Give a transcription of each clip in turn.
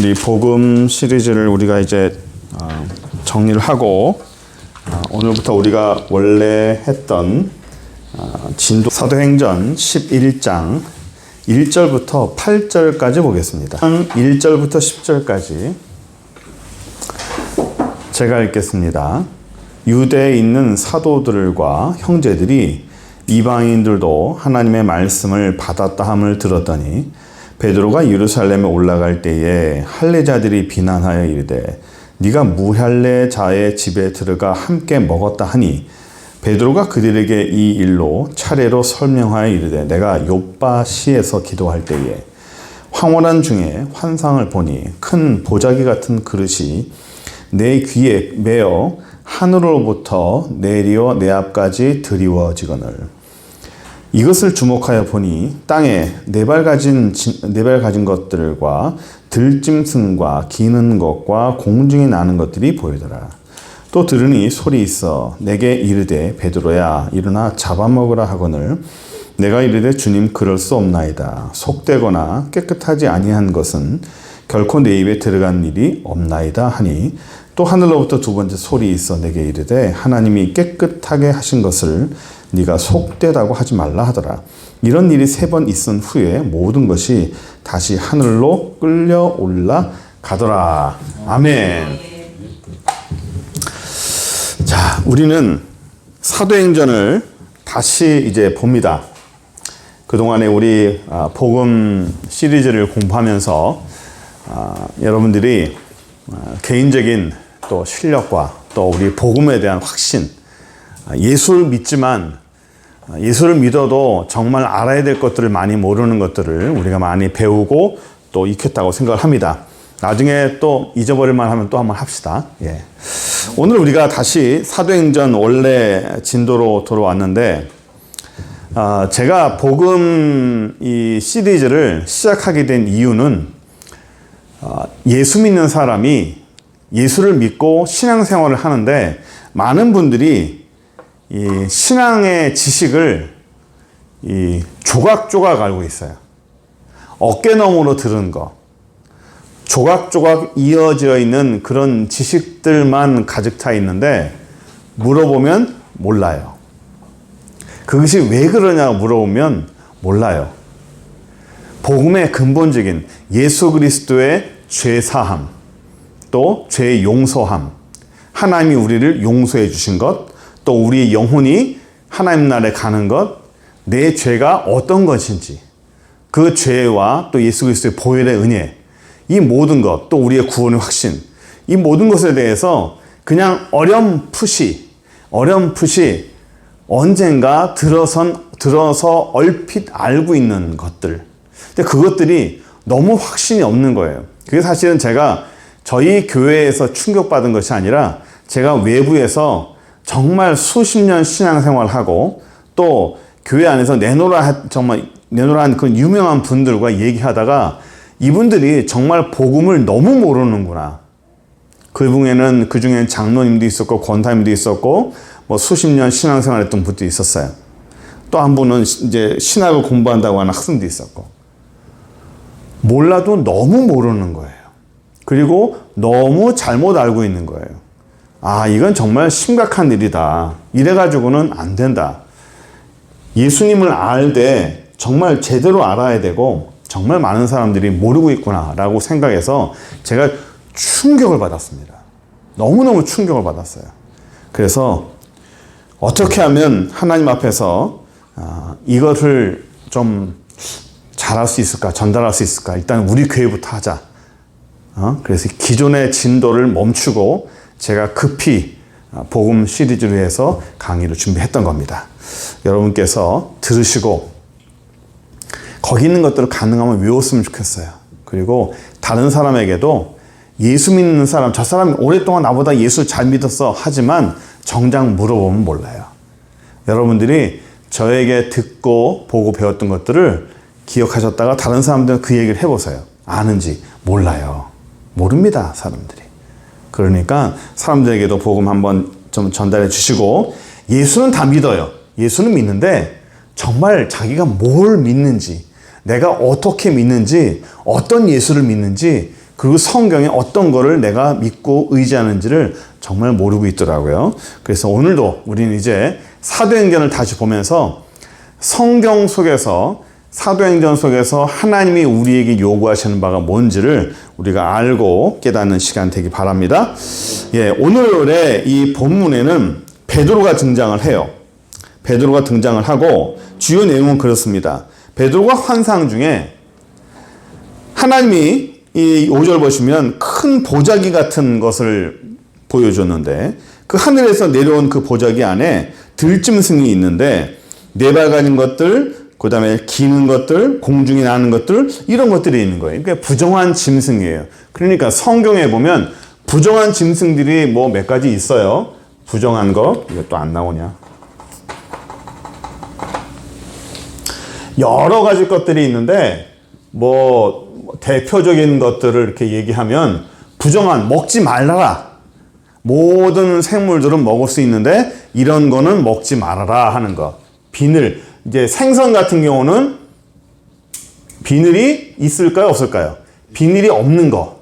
우리 복음 시리즈를 우리가 이제 어, 정리를 하고 어, 오늘부터 우리가 원래 했던 어, 진도 사도행전 11장 1절부터 8절까지 보겠습니다. 1절부터 10절까지 제가 읽겠습니다. 유대에 있는 사도들과 형제들이 이방인들도 하나님의 말씀을 받았다 함을 들었더니 베드로가 예루살렘에 올라갈 때에 할례자들이 비난하여 이르되 네가 무할례자의 집에 들어가 함께 먹었다 하니 베드로가 그들에게 이 일로 차례로 설명하여 이르되 내가 요바시에서 기도할 때에 황홀한 중에 환상을 보니 큰 보자기 같은 그릇이 내 귀에 매어 하늘로부터 내리어 내 앞까지 드리워지거늘 이것을 주목하여 보니 땅에 네 발 가진 네 발 가진 것들과 들짐승과 기는 것과 공중에 나는 것들이 보이더라. 또 들으니 소리 있어 내게 이르되 베드로야 일어나 잡아먹으라 하거늘 내가 이르되 주님 그럴 수 없나이다. 속되거나 깨끗하지 아니한 것은 결코 내 입에 들어간 일이 없나이다 하니 또 하늘로부터 두 번째 소리 있어 내게 이르되 하나님이 깨끗하게 하신 것을 네가 속되다고 하지 말라 하더라. 이런 일이 세 번 있은 후에 모든 것이 다시 하늘로 끌려 올라 가더라. 아멘. 자, 우리는 사도행전을 다시 이제 봅니다. 그동안에 우리 아, 복음 시리즈를 공부하면서 아, 여러분들이 아, 개인적인 또 실력과 또 우리 복음에 대한 확신, 예수를 믿지만 예수를 믿어도 정말 알아야 될 것들을 많이 모르는 것들을 우리가 많이 배우고 또 익혔다고 생각을 합니다. 나중에 또 잊어버릴 만 하면 또 한번 합시다. 예. 오늘 우리가 다시 사도행전 원래 진도로 돌아왔는데, 아, 제가 복음 이 시리즈를 시작하게 된 이유는 아, 예수 믿는 사람이 예수를 믿고 신앙생활을 하는데 많은 분들이 이 신앙의 지식을 이 조각조각 알고 있어요. 어깨너머로 들은 거, 조각조각 이어져 있는 그런 지식들만 가득 차 있는데 물어보면 몰라요. 그것이 왜 그러냐고 물어보면 몰라요. 복음의 근본적인 예수 그리스도의 죄 사함, 또 죄 용서함, 하나님이 우리를 용서해 주신 것, 또 우리 영혼이 하나님 나라에 가는 것, 내 죄가 어떤 것인지, 그 죄와 또 예수 그리스도의 보혈의 은혜, 이 모든 것, 또 우리의 구원의 확신, 이 모든 것에 대해서 그냥 어렴풋이, 어렴풋이 언젠가 들어선, 들어서 얼핏 알고 있는 것들. 근데 그것들이 너무 확신이 없는 거예요. 그게 사실은 제가 저희 교회에서 충격받은 것이 아니라 제가 외부에서 정말 수십 년 신앙생활하고 또 교회 안에서 내노라 정말 내노라한 그 유명한 분들과 얘기하다가 이분들이 정말 복음을 너무 모르는구나. 그중에는 그중에는 장로님도 있었고 권사님도 있었고 뭐 수십 년 신앙생활했던 분도 있었어요. 또 한 분은 이제 신학을 공부한다고 하는 학생도 있었고 몰라도 너무 모르는 거예요. 그리고 너무 잘못 알고 있는 거예요. 아, 이건 정말 심각한 일이다. 이래가지고는 안 된다. 예수님을 알되 정말 제대로 알아야 되고 정말 많은 사람들이 모르고 있구나라고 생각해서 제가 충격을 받았습니다. 너무너무 충격을 받았어요. 그래서 어떻게 하면 하나님 앞에서 아, 이것을 좀 잘할 수 있을까, 전달할 수 있을까? 일단 우리 교회부터 하자. 어? 그래서 기존의 진도를 멈추고 제가 급히 복음 시리즈를 해서 강의를 준비했던 겁니다. 여러분께서 들으시고 거기 있는 것들을 가능하면 외웠으면 좋겠어요. 그리고 다른 사람에게도 예수 믿는 사람, 저 사람이 오랫동안 나보다 예수 잘 믿었어. 하지만 정작 물어보면 몰라요. 여러분들이 저에게 듣고 보고 배웠던 것들을 기억하셨다가 다른 사람들은 그 얘기를 해보세요. 아는지 몰라요. 모릅니다, 사람들이. 그러니까 사람들에게도 복음 한번 좀 전달해 주시고 예수는 다 믿어요. 예수는 믿는데 정말 자기가 뭘 믿는지 내가 어떻게 믿는지 어떤 예수를 믿는지 그리고 성경에 어떤 거를 내가 믿고 의지하는지를 정말 모르고 있더라고요. 그래서 오늘도 우리는 이제 사도행전을 다시 보면서 성경 속에서 사도행전 속에서 하나님이 우리에게 요구하시는 바가 뭔지를 우리가 알고 깨닫는 시간 되기 바랍니다. 예, 오늘의 이 본문에는 베드로가 등장을 해요. 베드로가 등장을 하고 주요 내용은 그렇습니다. 베드로가 환상 중에 하나님이 이 5절 보시면 큰 보자기 같은 것을 보여줬는데 그 하늘에서 내려온 그 보자기 안에 들짐승이 있는데 네 발 가진 것들, 그 다음에 기는 것들, 공중에 나는 것들 이런 것들이 있는 거예요. 그러니까 부정한 짐승이에요. 그러니까 성경에 보면 부정한 짐승들이 뭐 몇 가지 있어요. 부정한 거 이거 또 안 나오냐? 여러 가지 것들이 있는데 뭐 대표적인 것들을 이렇게 얘기하면 부정한 먹지 말라라. 모든 생물들은 먹을 수 있는데 이런 거는 먹지 말아라 하는 거. 비늘 이제 생선 같은 경우는 비늘이 있을까요 없을까요? 비늘이 없는 거.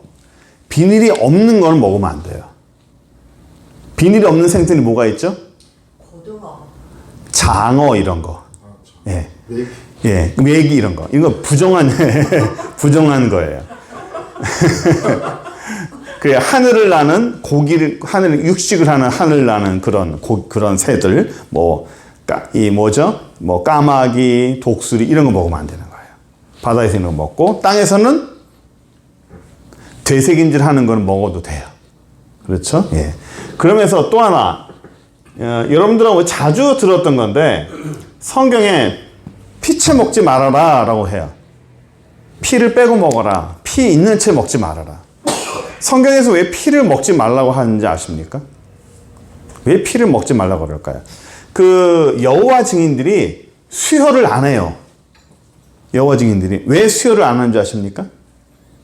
비늘이 없는 거는 먹으면 안 돼요. 비늘이 없는 생선이 뭐가 있죠? 고등어. 장어 이런 거. 예. 예, 메기 이런 거. 이거 부정한, 부정한 거예요. 그 하늘을 나는 고기를, 하늘, 육식을 하는 하늘 나는 그런, 고, 그런 새들, 뭐, 까, 이 뭐죠? 뭐, 까마귀, 독수리, 이런 거 먹으면 안 되는 거예요. 바다에서 있는 거 먹고, 땅에서는 되새김질 하는 거는 먹어도 돼요. 그렇죠? 예. 그러면서 또 하나, 어, 여러분들하고 자주 들었던 건데, 성경에 피채 먹지 말아라 라고 해요. 피를 빼고 먹어라. 피 있는 채 먹지 말아라. 성경에서 왜 피를 먹지 말라고 하는지 아십니까? 왜 피를 먹지 말라고 그럴까요? 그 여호와 증인들이 수혈을 안 해요. 여호와 증인들이 왜 수혈을 안 하는지 아십니까?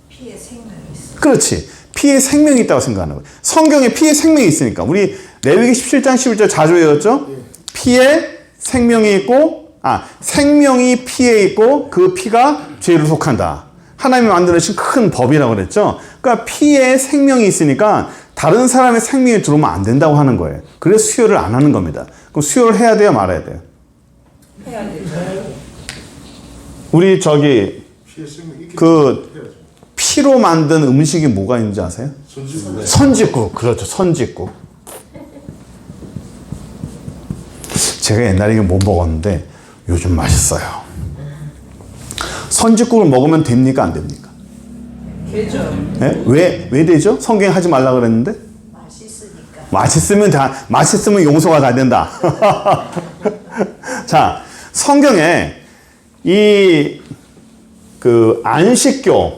피에 생명이 있어. 그렇지. 피에 생명이 있다고 생각하는 거예요. 성경에 피에 생명이 있으니까. 우리 레위기 17장 11절 자주 외웠죠? 피에 생명이 있고 아, 생명이 피에 있고 그 피가 죄를 속한다. 하나님이 만들어주신 큰 법이라고 그랬죠. 그러니까 피에 생명이 있으니까 다른 사람의 생명이 들어오면 안 된다고 하는 거예요. 그래서 수혈을 안 하는 겁니다. 그럼 수혈을 해야 돼요, 말아야 돼요? 해야 되죠. 우리 저기 그. 피로 만든 음식이 뭐가 있는지 아세요? 선지국에 선짓국 그렇죠 선짓국 제가 옛날에 이거 못 먹었는데 요즘 맛있어요 선짓국을 먹으면 됩니까 안 됩니까? 되죠. 예? 왜, 왜 되죠? 성경에 하지 말라 그랬는데 맛있으니까. 맛있으면 다 맛있으면 용서가 다 된다 자 성경에 이 그 안식교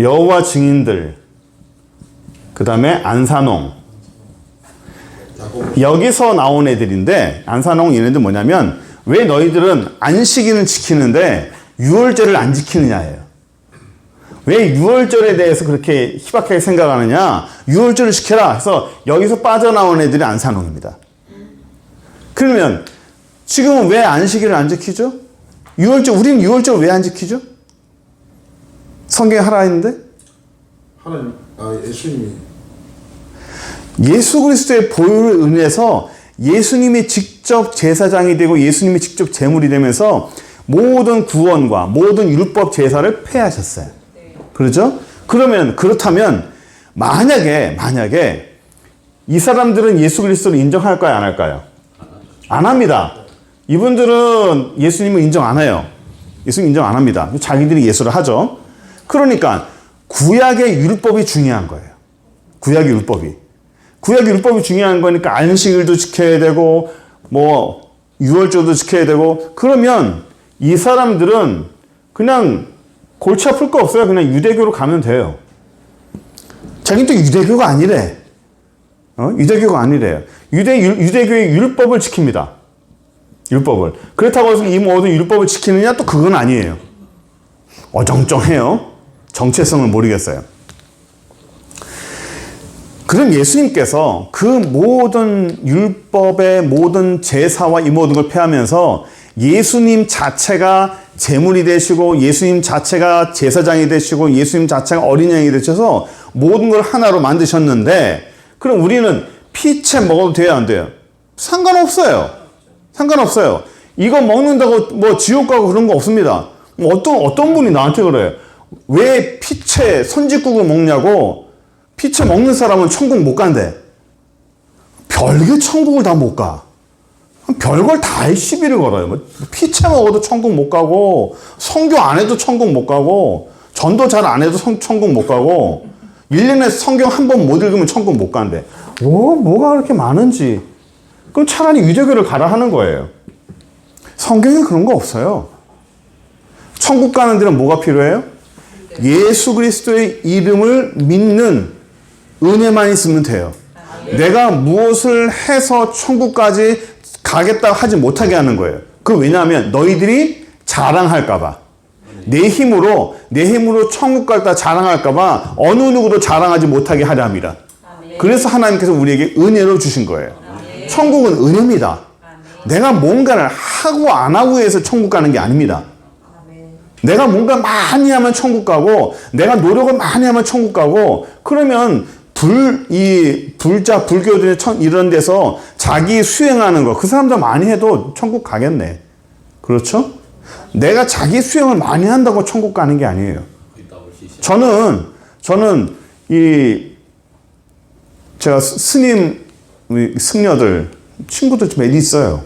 여호와 증인들 그 다음에 안산홍 여기서 나온 애들인데 안산홍 얘네들 뭐냐면 왜 너희들은 안식일은 지키는데 유월절을 안 지키느냐예요. 왜 유월절에 대해서 그렇게 희박하게 생각하느냐? 유월절을 지켜라 해서 여기서 빠져나온 애들이 안산홍입니다. 그러면 지금은 왜 안식일을 안 지키죠? 유월절 우리는 유월절 왜 안 지키죠? 성경에 하라 했는데 하나님 아 예수님이 예수 그리스도의 보혈을 인해서 예수님이 직접 제사장이 되고 예수님이 직접 제물이 되면서 모든 구원과 모든 율법 제사를 폐하셨어요. 그렇죠? 그러면 그렇다면 만약에 만약에 이 사람들은 예수 그리스도를 인정할까요, 안 할까요? 안 합니다. 이분들은 예수님을 인정 안 해요. 예수님 인정 안 합니다. 자기들이 예수를 하죠. 그러니까 구약의 율법이 중요한 거예요. 구약의 율법이. 구약의 율법이 중요한 거니까 안식일도 지켜야 되고 뭐 유월절도 지켜야 되고 그러면 이 사람들은 그냥 골치 아플 거 없어요. 그냥 유대교로 가면 돼요. 자기는 또 유대교가 아니래. 어? 유대교가 아니래요. 유대, 유- 유대교의 율법을 지킵니다. 율법을. 그렇다고 해서 이 모든 율법을 지키느냐? 또 그건 아니에요. 어정쩡해요. 정체성을 모르겠어요. 그럼 예수님께서 그 모든 율법의 모든 제사와 이 모든 걸 폐하면서 예수님 자체가 제물이 되시고 예수님 자체가 제사장이 되시고 예수님 자체가 어린 양이 되셔서 모든 걸 하나로 만드셨는데 그럼 우리는 피채 먹어도 돼요 안 돼요? 상관없어요. 상관없어요. 이거 먹는다고 뭐 지옥 가고 그런 거 없습니다. 뭐 어떤 어떤 분이 나한테 그래요. 왜 피채 선짓국을 먹냐고 피채 먹는 사람은 천국 못 간대. 별게 천국을 다 못 가. 별걸 다 시비를 걸어요. 뭐 피채 먹어도 천국 못 가고 성교 안 해도 천국 못 가고 전도 잘 안 해도 성- 천국 못 가고 1년에 성경 한 번 못 읽으면 천국 못 간대. 뭐 뭐가 그렇게 많은지. 그럼 차라리 유대교를 가라 하는 거예요. 성경에 그런 거 없어요. 천국 가는 데는 뭐가 필요해요? 예수 그리스도의 이름을 믿는 은혜만 있으면 돼요. 내가 무엇을 해서 천국까지 가겠다 하지 못하게 하는 거예요. 그 왜냐하면 너희들이 자랑할까봐. 내 힘으로, 내 힘으로 천국 갈다 자랑할까봐 어느 누구도 자랑하지 못하게 하려 합니다. 그래서 하나님께서 우리에게 은혜로 주신 거예요. 천국은 은혜입니다. 내가 뭔가를 하고 안 하고 해서 천국 가는 게 아닙니다. 내가 뭔가 많이 하면 천국 가고, 내가 노력을 많이 하면 천국 가고, 그러면 불, 이, 불자, 불교들 천- 이런 데서 자기 수행하는 거, 그 사람들 많이 해도 천국 가겠네. 그렇죠? 내가 자기 수행을 많이 한다고 천국 가는 게 아니에요. 저는, 저는 이, 제가 스- 스님, 승려들, 친구들 좀 있어요.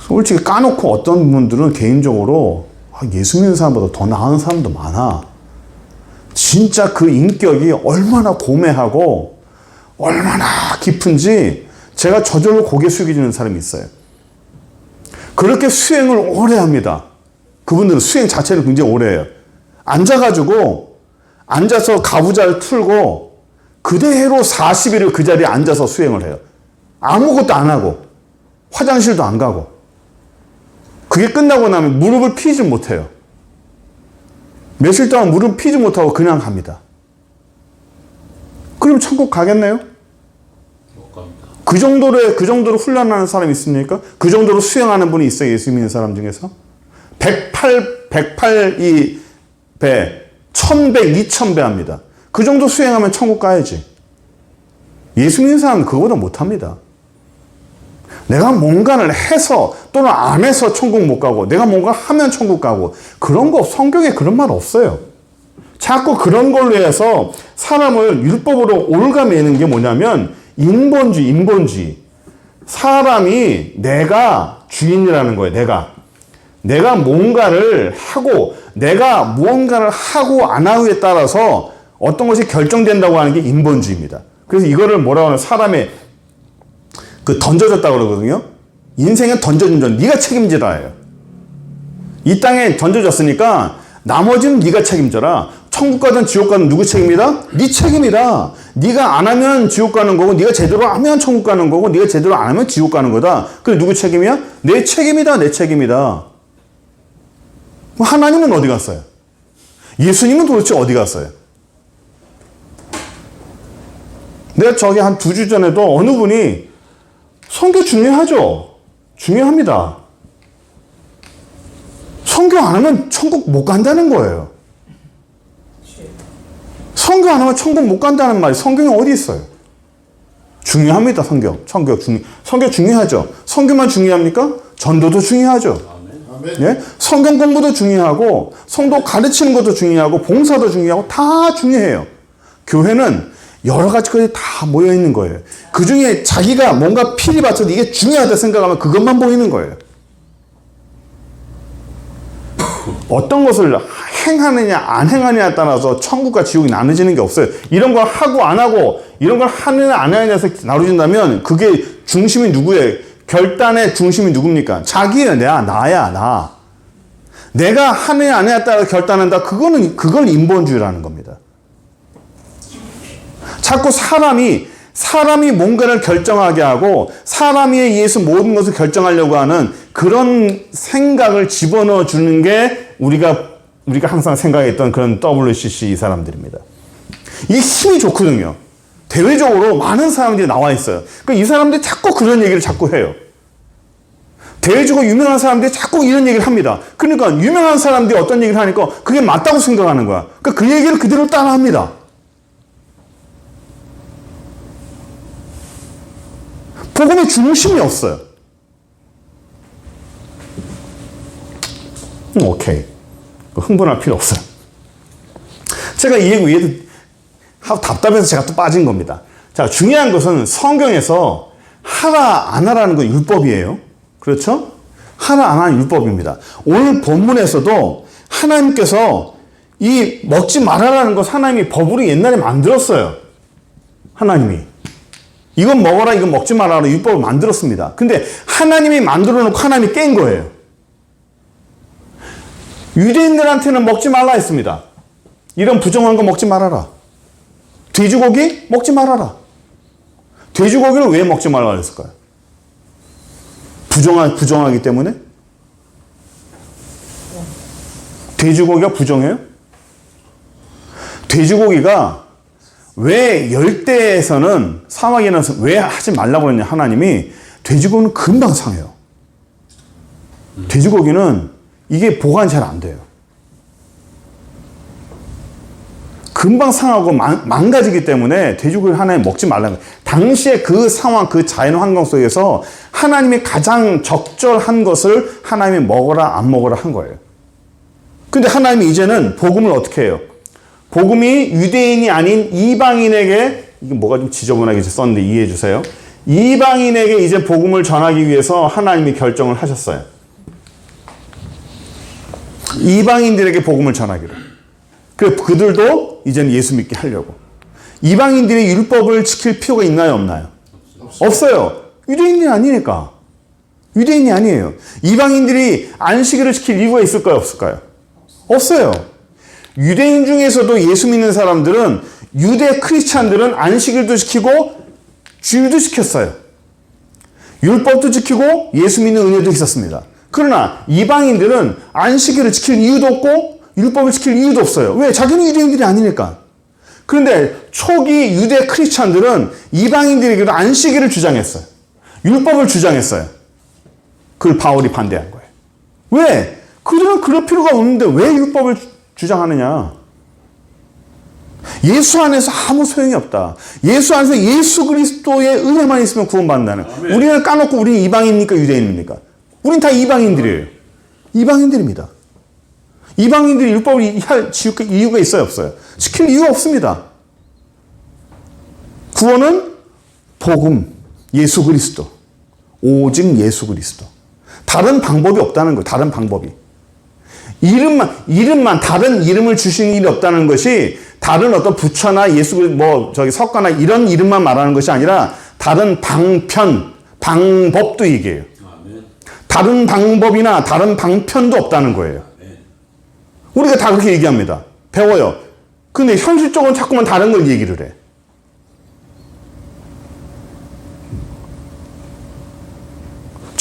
솔직히 까놓고 어떤 분들은 개인적으로 아, 예수 믿는 사람보다 더 나은 사람도 많아. 진짜 그 인격이 얼마나 고매하고 얼마나 깊은지 제가 저절로 고개 숙여지는 사람이 있어요. 그렇게 수행을 오래 합니다. 그분들은 수행 자체를 굉장히 오래 해요. 앉아가지고 앉아서 가부좌를 틀고 그대로 40일을 그 자리에 앉아서 수행을 해요. 아무것도 안 하고 화장실도 안 가고 그게 끝나고 나면 무릎을 피지 못해요. 며칠 동안 무릎 피지 못하고 그냥 갑니다. 그럼 천국 가겠네요? 그 정도로, 그 정도로 훈련하는 사람이 있습니까? 그 정도로 수행하는 분이 있어요, 예수 믿는 사람 중에서? 108, 108 이 배, 1000배, 2000배 합니다. 그 정도 수행하면 천국 가야지. 예수 믿는 사람은 그거보다 못합니다. 내가 뭔가를 해서 또는 안 해서 천국 못 가고 내가 뭔가 하면 천국 가고 그런 거 성경에 그런 말 없어요. 자꾸 그런 걸로 해서 사람을 율법으로 올가매는 게 뭐냐면 인본주의, 인본주의. 사람이 내가 주인이라는 거예요. 내가 내가 뭔가를 하고 내가 무언가를 하고 안 하고에 따라서 어떤 것이 결정된다고 하는 게 인본주의입니다. 그래서 이거를 뭐라고 하면 사람의 그 던져졌다 그러거든요. 인생은 던져진 전 네가 책임지라예요. 이 땅에 던져졌으니까 나머지는 네가 책임져라. 천국 가든 지옥 가든 누구 책임이다? 네 책임이다. 네가 안 하면 지옥 가는 거고 네가 제대로 하면 천국 가는 거고 네가 제대로 안 하면 지옥 가는 거다. 그래 누구 책임이야? 내 책임이다. 내 책임이다. 하나님은 어디 갔어요? 예수님은 도대체 어디 갔어요? 내가 저기 한 두 주 전에도 어느 분이 성교 중요하죠. 중요합니다. 성교 안 하면 천국 못 간다는 거예요. 성교 안 하면 천국 못 간다는 말이 성경에 어디 있어요? 중요합니다, 성경. 성교 중 성교 중요하죠. 성교만 중요합니까? 전도도 중요하죠. 예? 성경 공부도 중요하고 성도 가르치는 것도 중요하고 봉사도 중요하고 다 중요해요. 교회는 여러 가지 것이 다 모여 있는 거예요. 그 중에 자기가 뭔가 필이 받쳐도 이게 중요하다 생각하면 그것만 보이는 거예요. 어떤 것을 행하느냐 안 행하느냐에 따라서 천국과 지옥이 나눠지는 게 없어요. 이런 걸 하고 안 하고 이런 걸 하느냐 안 하느냐에서 나눠진다면 그게 중심이 누구예요? 결단의 중심이 누굽니까? 자기예요. 내가 나야 나. 내가 하느냐 안 하느냐에 따라 결단한다. 그거는 그걸 인본주의라는 겁니다. 자꾸 사람이 사람이 뭔가를 결정하게 하고 사람에 의해서 모든 것을 결정하려고 하는 그런 생각을 집어넣어 주는 게 우리가 우리가 항상 생각했던 그런 WCC 이 사람들입니다. 이게 힘이 좋거든요. 대외적으로 많은 사람들이 나와 있어요. 그러니까 이 사람들이 자꾸 그런 얘기를 자꾸 해요. 대해주고 유명한 사람들이 자꾸 이런 얘기를 합니다. 그러니까 유명한 사람들이 어떤 얘기를 하니까 그게 맞다고 생각하는 거야. 그러니까 그 얘기를 그대로 따라합니다. 복음의 중심이 없어요. 음, 오케이. 흥분할 필요 없어요. 제가 이 얘기 위에도 하고 답답해서 제가 또 빠진 겁니다. 자, 중요한 것은 성경에서 하라, 안 하라는 건 율법이에요. 그렇죠? 하라, 안 하는 율법입니다. 오늘 본문에서도 하나님께서 이 먹지 말아라는 것 하나님이 법으로 옛날에 만들었어요. 하나님이. 이건 먹어라, 이건 먹지 말아라 율법을 만들었습니다. 근데 하나님이 만들어 놓고 하나님이 깬 거예요. 유대인들한테는 먹지 말라 했습니다. 이런 부정한 거 먹지 말아라. 돼지고기 먹지 말아라. 돼지고기를 왜 먹지 말라 했을까요? 부정하, 부정하기 때문에? 돼지고기가 부정해요? 돼지고기가 왜 열대에서는 사막에는 왜 하지 말라고 했냐 하나님이 돼지고기는 금방 상해요. 돼지고기는 이게 보관이 잘안 돼요. 금방 상하고 망, 망가지기 때문에 돼지고기를 하나님 먹지 말라는 거예요. 당시에 그 상황, 그 자연 환경 속에서 하나님이 가장 적절한 것을 하나님이 먹어라, 안 먹어라 한 거예요. 근데 하나님이 이제는 복음을 어떻게 해요? 복음이 유대인이 아닌 이방인에게, 이게 뭐가 좀 지저분하게 썼는데 이해해 주세요. 이방인에게 이제 복음을 전하기 위해서 하나님이 결정을 하셨어요. 이방인들에게 복음을 전하기로. 그 그들도 이제는 예수 믿게 하려고. 이방인들이 율법을 지킬 필요가 있나요, 없나요? 없어요. 유대인이 아니니까. 유대인이 아니에요. 이방인들이 안식일을 지킬 이유가 있을까요, 없을까요? 없어요. 유대인 중에서도 예수 믿는 사람들은 유대 크리스찬들은 안식일도 지키고 주일도 지켰어요. 율법도 지키고 예수 믿는 은혜도 있었습니다. 그러나 이방인들은 안식일을 지킬 이유도 없고 율법을 지킬 이유도 없어요. 왜? 자기는 유대인들이 아니니까. 그런데 초기 유대 크리스찬들은 이방인들에게도 안식일을 주장했어요. 율법을 주장했어요. 그걸 바울이 반대한 거예요. 왜? 그들은 그럴 필요가 없는데 왜 율법을 주- 주장하느냐? 예수 안에서 아무 소용이 없다. 예수 안에서 예수 그리스도의 은혜만 있으면 구원받는다는. 우리는 까놓고 우리는 이방인입니까? 유대인입니까? 우린 다 이방인들이에요. 이방인들입니다. 이방인들이 율법을 할 이유가 있어요? 없어요? 지킬 이유가 없습니다. 구원은 복음, 예수 그리스도. 오직 예수 그리스도. 다른 방법이 없다는 거예요. 다른 방법이. 이름만, 이름만, 다른 이름을 주신 일이 없다는 것이 다른 어떤 부처나 예수, 뭐, 저기 석가나 이런 이름만 말하는 것이 아니라 다른 방편, 방법도 얘기해요. 다른 방법이나 다른 방편도 없다는 거예요. 우리가 다 그렇게 얘기합니다. 배워요. 근데 현실적으로 자꾸만 다른 걸 얘기를 해.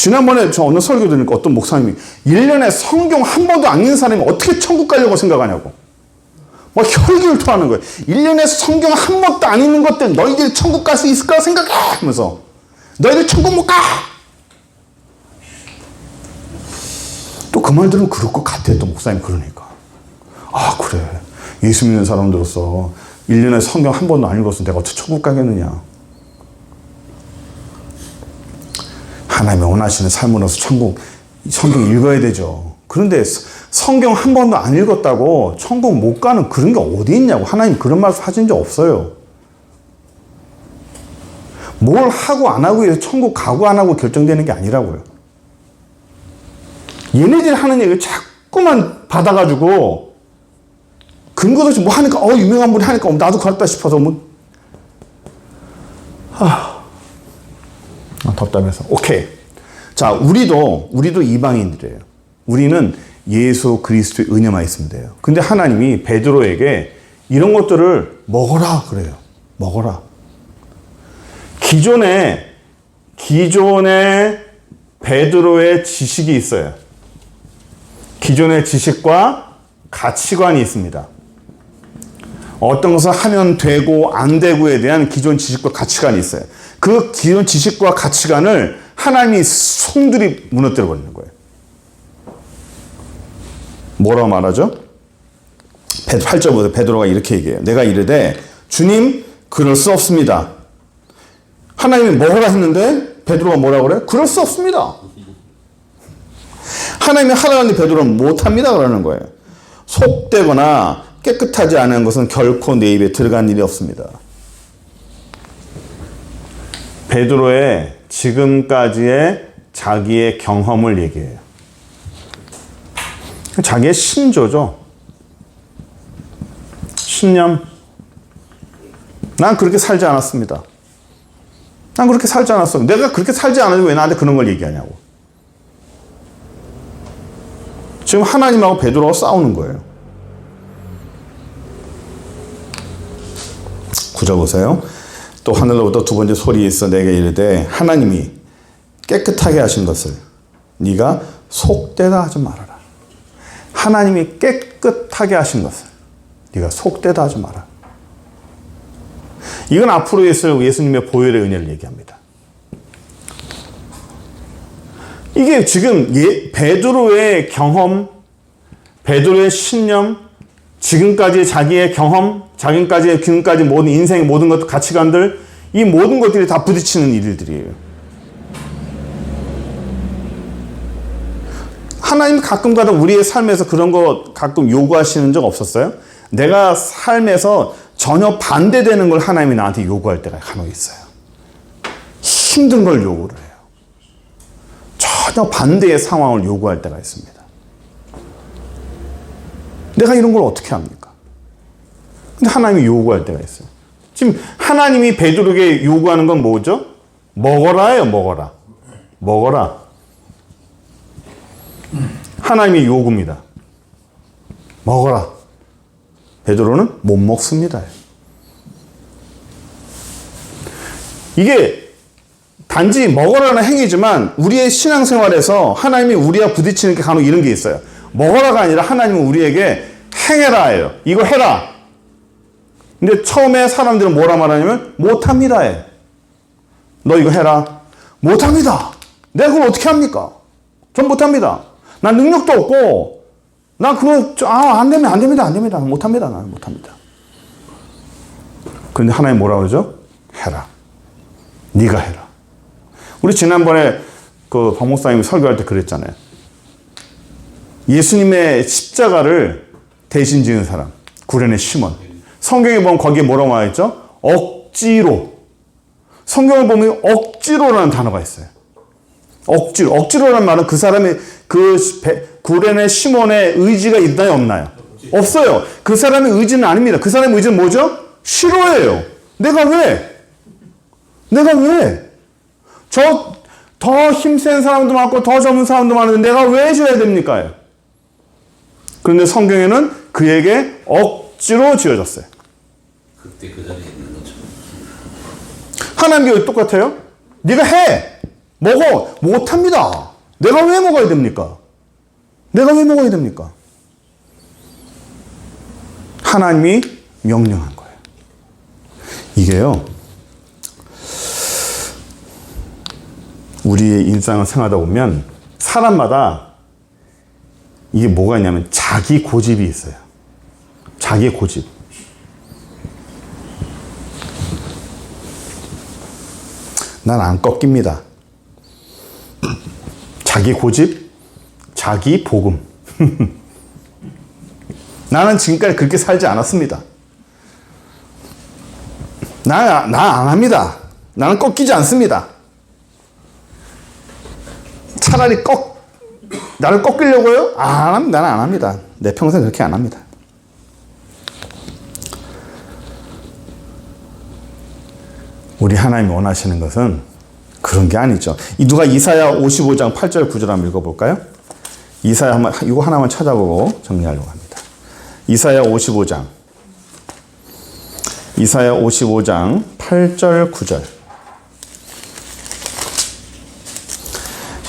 지난번에 저 어느 설교 들으니까 어떤 목사님이 1년에 성경 한 번도 안 읽는 사람이 어떻게 천국 가려고 생각하냐고. 막 혈기를 토하는 거예요. 1년에 성경 한 번도 안 읽는 것들 너희들 천국 갈 수 있을까 생각해! 하면서 너희들 천국 못 가! 또 그 말 들으면 그럴 것 같아, 또 목사님 그러니까. 아, 그래. 예수 믿는 사람들로서 1년에 성경 한 번도 안 읽어서 내가 어떻게 천국 가겠느냐. 하나님이 원하시는 삶으로서 천국, 성경 읽어야 되죠. 그런데 서- 성경 한 번도 안 읽었다고 천국 못 가는 그런 게 어디 있냐고. 하나님 그런 말씀 하신 적 없어요. 뭘 하고 안 하고 해서 천국 가고 안 하고 결정되는 게 아니라고요. 얘네들이 하는 얘기를 자꾸만 받아가지고 근거도 없이 뭐 하니까 어 유명한 분이 하니까 어, 나도 그렇다 싶어서 뭐 아, 답답해서. 오케이. 자 우리도 우리도 이방인들이에요. 우리는 예수 그리스도의 은혜만 있으면 돼요. 근데 하나님이 베드로에게 이런 것들을 먹어라 그래요. 먹어라. 기존에 기존에 베드로의 지식이 있어요. 기존의 지식과 가치관이 있습니다. 어떤 것을 하면 되고 안 되고에 대한 기존 지식과 가치관이 있어요. 그 기존 지식과 가치관을 하나님이 송들이 무너뜨려 버리는 거예요. 뭐라고 말하죠? 8절부터 베드로가 이렇게 얘기해요. 내가 이르되 주님 그럴 수 없습니다. 하나님이 뭐라 했는데 베드로가 뭐라 그래? 그럴 수 없습니다. 하나님이 하라는데 베드로는 못합니다 그러는 거예요. 속되거나 깨끗하지 않은 것은 결코 내 입에 들어간 일이 없습니다. 베드로의 지금까지의 자기의 경험을 얘기해요. 자기의 신조죠. 신념. 난 그렇게 살지 않았습니다. 난 그렇게 살지 않았어. 내가 그렇게 살지 않았는데 왜 나한테 그런 걸 얘기하냐고. 지금 하나님하고 베드로가 싸우는 거예요. 구절 보세요. 또 하늘로부터 두 번째 소리 있어 내게 이르되 하나님이 깨끗하게 하신 것을 네가 속되다 하지 말아라. 하나님이 깨끗하게 하신 것을 네가 속되다 하지 마라. 이건 앞으로 있을 예수님의 보혈의 은혜를 얘기합니다. 이게 지금 예, 베드로의 경험, 베드로의 신념, 지금까지 자기의 경험, 자기까지 지금까지 모든 인생의 모든 것 가치관들 이 모든 것들이 다 부딪히는 일들이에요. 하나님 가끔 가다 우리의 삶에서 그런 거 가끔 요구하시는 적 없었어요? 내가 삶에서 전혀 반대되는 걸 하나님이 나한테 요구할 때가 간혹 있어요. 힘든 걸 요구를 해요. 전혀 반대의 상황을 요구할 때가 있습니다. 내가 이런 걸 어떻게 합니까? 근데 하나님이 요구할 때가 있어요. 지금 하나님이 베드로에게 요구하는 건 뭐죠? 먹어라예요, 먹어라. 먹어라. 하나님의 요구입니다. 먹어라. 베드로는 못 먹습니다. 이게 단지 먹어라는 행위지만 우리의 신앙생활에서 하나님이 우리와 부딪히는 게 간혹 이런 게 있어요. 먹어라가 아니라 하나님은 우리에게 행해라예요. 이거 해라. 근데 처음에 사람들은 뭐라 말하냐면 못합니다. 해. 너 이거 해라. 못합니다. 내가 그걸 어떻게 합니까? 전 못합니다. 난 능력도 없고 난 그거 아, 안 되면 안 됩니다. 안 됩니다. 못합니다. 나는 못합니다. 그런데 하나님 뭐라 그러죠? 해라. 네가 해라. 우리 지난번에 그 박목사님이 설교할 때 그랬잖아요. 예수님의 십자가를 대신 지은 사람. 구련의 시몬. 성경에 보면 거기에 뭐라고 있죠? 억지로. 성경을 보면 억지로라는 단어가 있어요. 억지로. 억지로라는 말은 그 사람의 그 배- 구련의 시몬의 의지가 있나요, 없나요? 없어요. 그 사람의 의지는 아닙니다. 그 사람의 의지는 뭐죠? 싫어해요. 내가 왜? 내가 왜? 저 더 힘센 사람도 많고 더 젊은 사람도 많은데 내가 왜 해줘야 됩니까? 그런데 성경에는 그에게 억지로 지어졌어요. 그때 그 자리에 있는 거죠. 하나님께 똑같아요? 네가 해! 먹어! 못합니다. 내가 왜 먹어야 됩니까? 내가 왜 먹어야 됩니까? 하나님이 명령한 거예요. 이게요, 우리의 일상을 생활하다 보면 사람마다 이게 뭐가 있냐면 자기 고집이 있어요. 자기 고집. 난 안 꺾입니다. 자기 고집, 자기 복음. 나는 지금까지 그렇게 살지 않았습니다. 나, 나 안 합니다. 나는 꺾이지 않습니다. 차라리 꺾, 나를 꺾이려고요? 안 합니다. 나는 안 합니다. 내 평생 그렇게 안 합니다. 우리 하나님이 원하시는 것은 그런 게 아니죠. 이 누가 이사야 55장 8절 9절 한번 읽어볼까요? 이사야 한번 이거 하나만 찾아보고 정리하려고 합니다. 이사야 55장 이사야 55장 8절 9절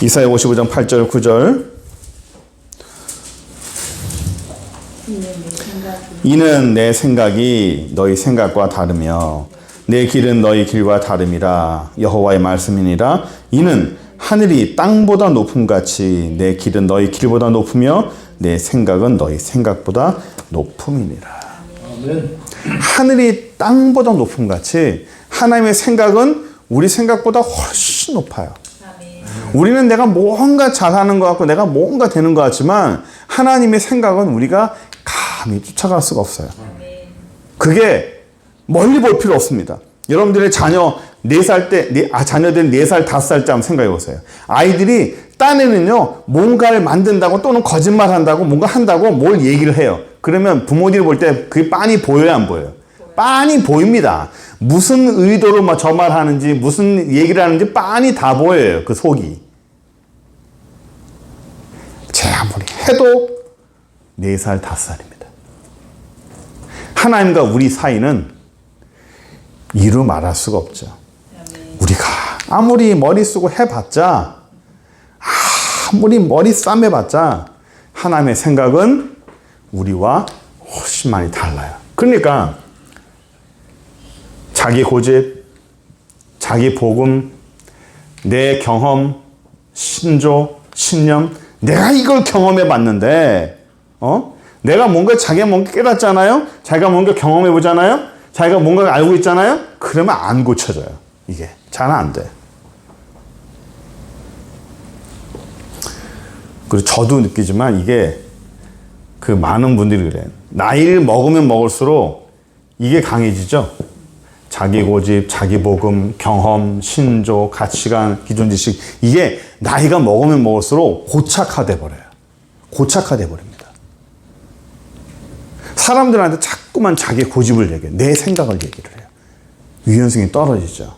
이사야 55장 8절 9절 이는 내 생각이 너희 생각과 다르며 내 길은 너희 길과 다름이라 여호와의 말씀이니라 이는 하늘이 땅보다 높음 같이 내 길은 너희 길보다 높으며 내 생각은 너희 생각보다 높음이니라. 아멘. 하늘이 땅보다 높음 같이 하나님의 생각은 우리 생각보다 훨씬 높아요. 아멘. 우리는 내가 뭔가 잘하는 것 같고 내가 뭔가 되는 것 같지만 하나님의 생각은 우리가 감히 쫓아갈 수가 없어요. 그게 멀리 볼 필요 없습니다. 여러분들의 자녀 4살 때, 네- 아, 자녀들 4살, 5살 때 한번 생각해 보세요. 아이들이 딴에는요, 뭔가를 만든다고 또는 거짓말 한다고 뭔가 한다고 뭘 얘기를 해요. 그러면 부모들이 볼 때 그게 빤히 보여요, 안 보여요? 빤히 보입니다. 무슨 의도로 막저말 하는지, 무슨 얘기를 하는지 빤히 다 보여요, 그 속이. 제 아무리 해도 4살, 5살입니다. 하나님과 우리 사이는 이루 말할 수가 없죠. 우리가 아무리 머리 쓰고 해봤자, 아무리 머리 싸매봤자, 하나님의 생각은 우리와 훨씬 많이 달라요. 그러니까, 자기 고집, 자기 복음, 내 경험, 신조, 신념, 내가 이걸 경험해 봤는데, 어? 내가 뭔가 자기가 뭔가 깨닫잖아요? 자기가 뭔가 경험해 보잖아요? 자기가 뭔가 알고 있잖아요? 그러면 안 고쳐져요. 이게. 잘 안 돼. 그리고 저도 느끼지만 이게 그 많은 분들이 그래요. 나이를 먹으면 먹을수록 이게 강해지죠? 자기 고집, 자기 복음, 경험, 신조, 가치관, 기존 지식 이게 나이가 먹으면 먹을수록 고착화돼 버려요. 고착화돼 버립니다. 사람들한테 자꾸만 자기 고집을 얘기해. 내 생각을 얘기를 해요. 유연성이 떨어지죠.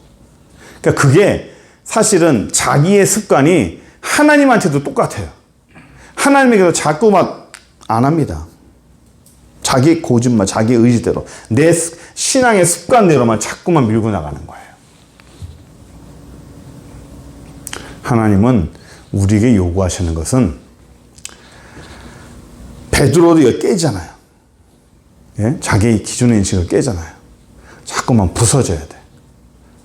그러니까 그게 사실은 자기의 습관이 하나님한테도 똑같아요. 하나님에게도 자꾸 막안 합니다. 자기 고집만, 자기 의지대로, 내 습- 신앙의 습관대로만 자꾸만 밀고 나가는 거예요. 하나님은 우리에게 요구하시는 것은 베드로도 깨잖아요. 예? 자기 기준의 인식을 깨잖아요. 자꾸만 부서져야 돼.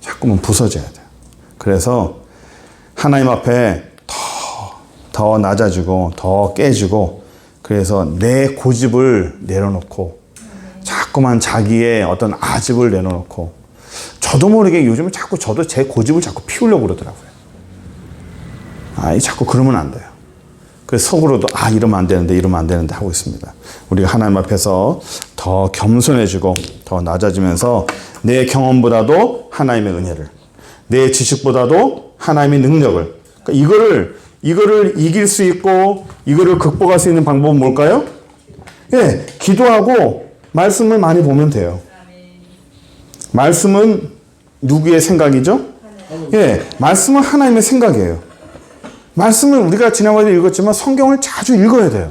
자꾸만 부서져야 돼. 그래서 하나님 앞에 더, 더 낮아지고, 더 깨지고, 그래서 내 고집을 내려놓고, 자꾸만 자기의 어떤 아집을 내려놓고, 저도 모르게 요즘에 자꾸 저도 제 고집을 자꾸 피우려고 그러더라고요. 아, 이 자꾸 그러면 안 돼요. 그래서 속으로도 아 이러면 안 되는데 이러면 안 되는데 하고 있습니다. 우리가 하나님 앞에서 더 겸손해지고 더 낮아지면서 내 경험보다도 하나님의 은혜를 내 지식보다도 하나님의 능력을 그러니까 이거를 이거를 이길 수 있고 이거를 극복할 수 있는 방법은 뭘까요? 예, 기도하고 말씀을 많이 보면 돼요. 말씀은 누구의 생각이죠? 예, 말씀은 하나님의 생각이에요. 말씀을 우리가 지난번에 읽었지만 성경을 자주 읽어야 돼요.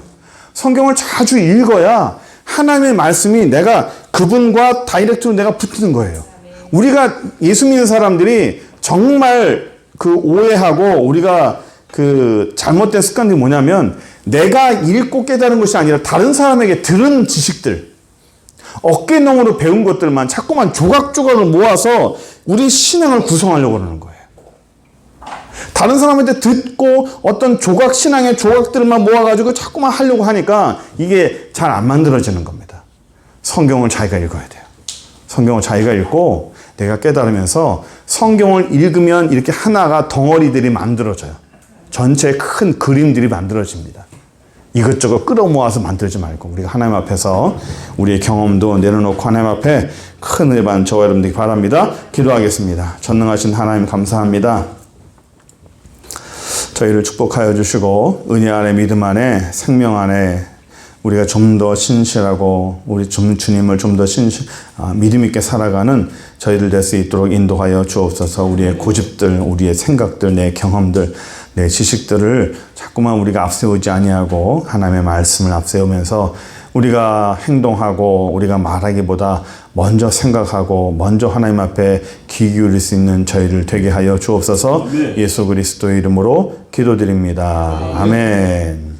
성경을 자주 읽어야 하나님의 말씀이 내가 그분과 다이렉트로 내가 붙는 거예요. 우리가 예수 믿는 사람들이 정말 그 오해하고 우리가 그 잘못된 습관들이 뭐냐면 내가 읽고 깨달은 것이 아니라 다른 사람에게 들은 지식들, 어깨너머로 배운 것들만 자꾸만 조각조각을 모아서 우리 신앙을 구성하려고 그러는 거예요. 다른 사람한테 듣고 어떤 조각 신앙의 조각들만 모아가지고 자꾸만 하려고 하니까 이게 잘 안 만들어지는 겁니다. 성경을 자기가 읽어야 돼요. 성경을 자기가 읽고 내가 깨달으면서 성경을 읽으면 이렇게 하나가 덩어리들이 만들어져요. 전체 큰 그림들이 만들어집니다. 이것저것 끌어모아서 만들지 말고 우리가 하나님 앞에서 우리의 경험도 내려놓고 하나님 앞에 큰 받는 저와 여러분들이 바랍니다. 기도하겠습니다. 전능하신 하나님 감사합니다. 저희를 축복하여 주시고 은혜 안에 믿음 안에 생명 안에 우리가 좀 더 신실하고 우리 좀 주님을 좀 더 신실 아, 믿음 있게 살아가는 저희들 될수 있도록 인도하여 주옵소서. 우리의 고집들, 우리의 생각들, 내 경험들, 내 지식들을 자꾸만 우리가 앞세우지 아니하고 하나님의 말씀을 앞세우면서 우리가 행동하고 우리가 말하기보다 먼저 생각하고 먼저 하나님 앞에 귀 기울일 수 있는 저희를 되게 하여 주옵소서. 예수 그리스도의 이름으로 기도드립니다. 아멘.